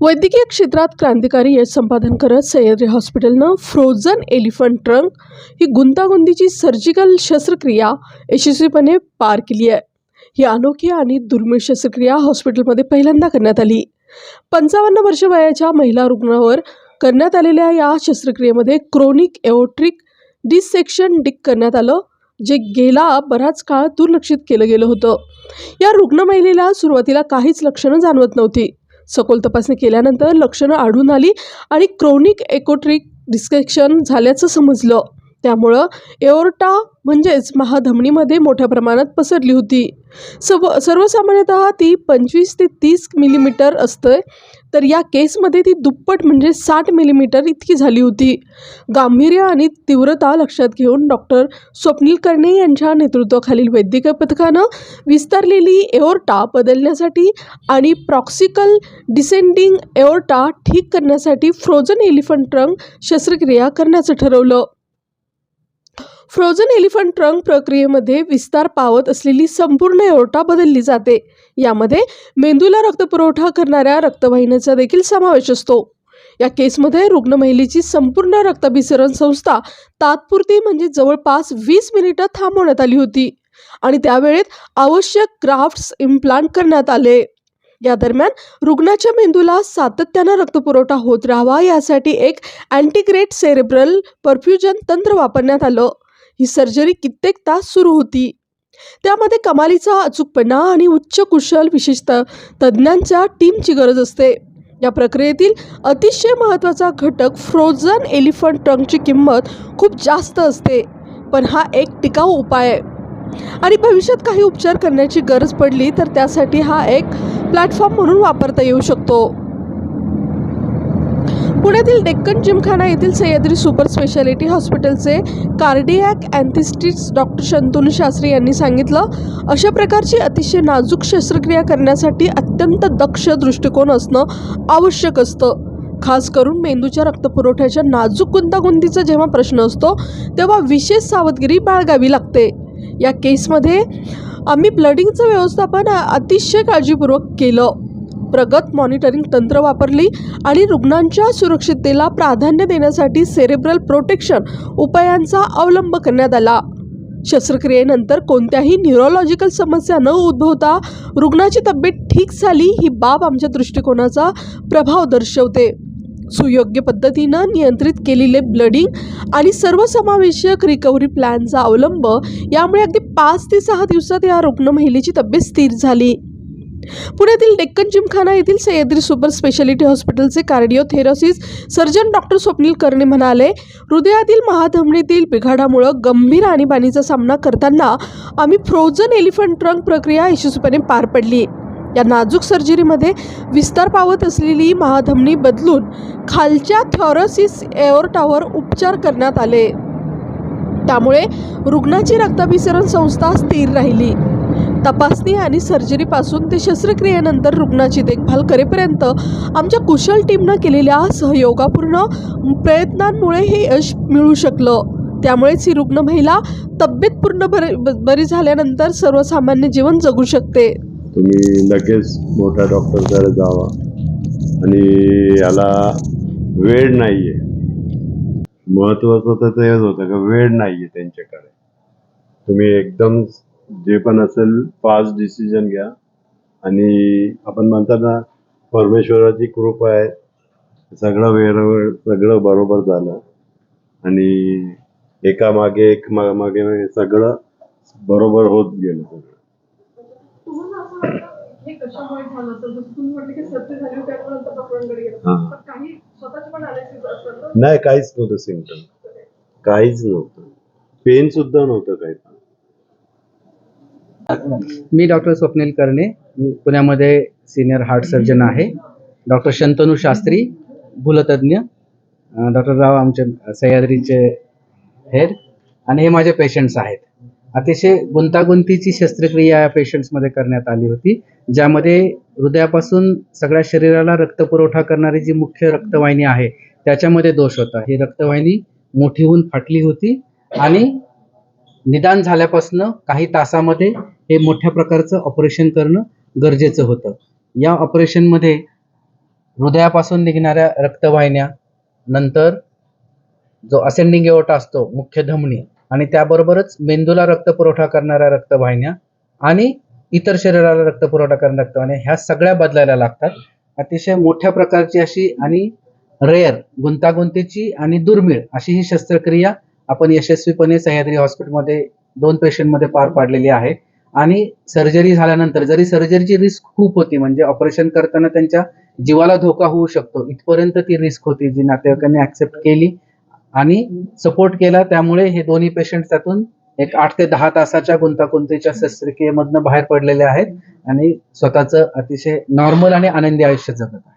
वैद्यकीय क्षेत्रात क्रांतिकारी यश संपादन करत सह्याद्री हॉस्पिटलनं फ्रोझन एलिफंट ट्रंक ही गुंतागुंतीची सर्जिकल शस्त्रक्रिया यशस्वीपणे पार केली आहे. ही अनोखी आणि दुर्मिळ शस्त्रक्रिया हॉस्पिटलमध्ये पहिल्यांदा करण्यात आली. पंचावन्न वर्ष वयाच्या महिला रुग्णावर करण्यात आलेल्या या शस्त्रक्रियेमध्ये क्रोनिक एओट्रिक डिसेक्शन डिक करण्यात आलं जे गेला बराच काळ दुर्लक्षित केलं गेलं होतं. या रुग्ण महिलेला सुरुवातीला काहीच लक्षणं जाणवत नव्हती. सखोल तपासणी केल्यानंतर लक्षणं आढळून आली आणि क्रोनिक एकोट्रिक डिस्केक्शन झाल्याचं समजलं. त्यामुळं एओर्टा म्हणजेच महाधमनीमध्ये मोठ्या प्रमाणात पसरली होती. सर्व सर्वसामान्यतः ती पंचवीस ते तीस मिलीमीटर असतं तर या केसमध्ये ती दुप्पट म्हणजे साठ मिलीमीटर इतकी झाली होती. गांभीर्य आणि तीव्रता लक्षात घेऊन डॉक्टर स्वप्नील कर्णे यांच्या नेतृत्वाखालील वैद्यकीय पथकानं विस्तारलेली एओर्टा बदलण्यासाठी आणि प्रॉक्सिकल डिसेंडिंग एओर्टा ठीक करण्यासाठी फ्रोझन एलिफंट ट्रंक शस्त्रक्रिया करण्याचं ठरवलं. फ्रोझन एलिफंट ट्रंक प्रक्रियेमध्ये विस्तार पावत असलेली संपूर्ण एओर्टा बदलली जाते. यामध्ये मेंदूला रक्तपुरवठा करणाऱ्या रक्तवाहिन्याचा देखील समावेश असतो. या केसमध्ये रुग्ण महिलेची संपूर्ण रक्ताभिसरण संस्था तात्पुरती म्हणजे जवळपास वीस मिनिटं थांबवण्यात आली होती आणि त्यावेळेत आवश्यक ग्राफ्ट्स इम्प्लांट करण्यात आले. या दरम्यान रुग्णाच्या मेंदूला सातत्यानं रक्तपुरवठा होत राहावा यासाठी एक अँटीग्रेट सेरेब्रल परफ्युजन तंत्र वापरण्यात आलं. ही सर्जरी कित्येक तास सुरू होती. त्यामध्ये कमालीचा अचूकपणा आणि उच्च कुशल विशेषतः तज्ज्ञांच्या टीमची गरज असते. या प्रक्रियेतील अतिशय महत्त्वाचा घटक फ्रोझन एलिफंट ट्रंकची किंमत खूप जास्त असते पण हा एक टिकाऊ उपाय आहे. आणि भविष्यात काही उपचार करण्याची गरज पडली तर त्यासाठी हा एक प्लॅटफॉर्म म्हणून वापरता येऊ शकतो. पुण्यातील डेक्कन जिमखाना येथील सह्याद्री सुपर स्पेशालिटी हॉस्पिटलचे cardiac anaesthetics doctor Shantanu Shastri यांनी सांगितलं अशा प्रकारची अतिशय नाजूक शस्त्रक्रिया करण्यासाठी अत्यंत दक्ष दृष्टिकोन असणं आवश्यक असतं. खास करून मेंदूच्या रक्तपुरवठ्याच्या नाजूक गुंतागुंतीचा जेव्हा प्रश्न असतो तेव्हा विशेष सावधगिरी बाळगावी लागते. या केसमध्ये आम्ही ब्लडिंगचं व्यवस्थापन अतिशय काळजीपूर्वक केलं. प्रगत मॉनिटरिंग तंत्र वापरली आणि रुग्णांच्या सुरक्षिततेला प्राधान्य देण्यासाठी सेरेब्रल प्रोटेक्शन उपायांचा अवलंब करण्यात आला. शस्त्रक्रियेनंतर कोणत्याही न्यूरोलॉजिकल समस्या न उद्भवता रुग्णाची तब्येत ठीक झाली ही बाब आमच्या दृष्टिकोनाचा प्रभाव दर्शवते. सुयोग्य पद्धतीनं नियंत्रित केलेले ब्लडिंग आणि सर्वसमावेशक रिकव्हरी प्लॅनचा अवलंब यामुळे अगदी पाच ते सहा दिवसात या रुग्ण महिलेची तब्येत स्थिर झाली. पुण्यातील डेक्कन जिमखाना येथील सह्याद्री सुपर स्पेशालिटी हॉस्पिटलचे cardiothoracic surgeon doctor Swapnil Karne म्हणाले हृदयातील महाधमनीतील बिघाडामुळं गंभीर आणीबाणीचा सामना करताना आम्ही फ्रोझन एलिफंट ट्रंक प्रक्रिया यशस्वीपणे पार पडली. या नाजूक सर्जरीमध्ये विस्तार पावत असलेली महाधमनी बदलून खालच्या थॉरसिस एअरटावर उपचार करण्यात आले. त्यामुळे रुग्णाची रक्ताभिसरण संस्था स्थिर राहिली. तपासणी आणि सर्जरीपासून ते शस्त्रक्रियेनंतर रुग्णाची देखभाल करेपर्यंत आमच्या कुशल टीमनं केलेल्या सहयोगापूर्ण प्रयत्नांमुळे हे यश मिळू शकलं. त्यामुळेच ही रुग्ण महिला तब्येत पूर्ण बरी बरी झाल्यानंतर सर्वसामान्य जीवन जगू शकते. तुम्ही लगेच मोठ्या डॉक्टरकडे जावा. आणि याला वेळ नाही आहे महत्त्वाचं तर तेच होतं का वेळ नाही आहे त्यांच्याकडे. तुम्ही एकदम जे पण असेल फास्ट डिसिजन घ्या. आणि आपण म्हणतात ना परमेश्वराची कृपा आहे. सगळं वेळेवर सगळं बरोबर झालं. आणि एका मागे एक मागे मागे सगळं. बरोबर होत गेलं. सगळं नाही काहीच नव्हतं सिम्पटम काहीच नव्हतं. पेन सुद्धा नव्हतं काही मी डॉक्टर स्वप्नील कर्णे पुण्यामध्ये सिनियर हार्ट सर्जन आहे. डॉक्टर शंतनू शास्त्री भूलतज्ञ डॉक्टर राव आमचे सह्याद्रीचे हेड आणि हे माझे पेशंट्स आहेत. अतिशय गुंतागुंतीची शस्त्रक्रिया या पेशंट्समध्ये करण्यात आली होती ज्यामध्ये हृदयापासून सगळ्या शरीराला रक्तपुरवठा करणारी जी मुख्य रक्तवाहिनी आहे त्याच्यामध्ये दोष होता. ही रक्तवाहिनी मोठी होऊन फाटली होती आणि निदान झाल्यापासून काही तासामध्ये हे मोठ्या प्रकारचं ऑपरेशन करणं गरजेचं होतं. या ऑपरेशनमध्ये हृदयापासून निघणाऱ्या रक्तवाहिन्या नंतर जो असेंडिंग एवटा असतो मुख्य धमनी आणि त्याबरोबरच मेंदूला रक्तपुरवठा करणाऱ्या रक्तवाहिन्या आणि इतर शरीराला रक्तपुरवठा करणाऱ्या रक्तवाहिन्या ह्या सगळ्या बदलायला लागतात. अतिशय मोठ्या प्रकारची अशी आणि रेअर गुंतागुंतीची आणि दुर्मिळ अशी ही शस्त्रक्रिया आपण यशस्वीपणे सह्याद्री हॉस्पिटलमध्ये दोन पेशंटमध्ये पार पाडलेली आहे. आणि सर्जरी झाल्यानंतर जरी सर्जरीची रिस्क खूप होती म्हणजे ऑपरेशन करताना त्यांच्या जीवाला धोका होऊ शकतो इथपर्यंत ती रिस्क होती जी नातेवाईकांनी ऍक्सेप्ट केली आणि सपोर्ट केला. त्यामुळे हे दोन्ही पेशंट त्यातून एक आठ ते दहा तासाच्या गुंतागुंतीच्या शस्त्रक्रियेमधनं बाहेर पडलेले आहेत आणि स्वतःचं अतिशय नॉर्मल आणि आनंदी आयुष्य जगत आहेत.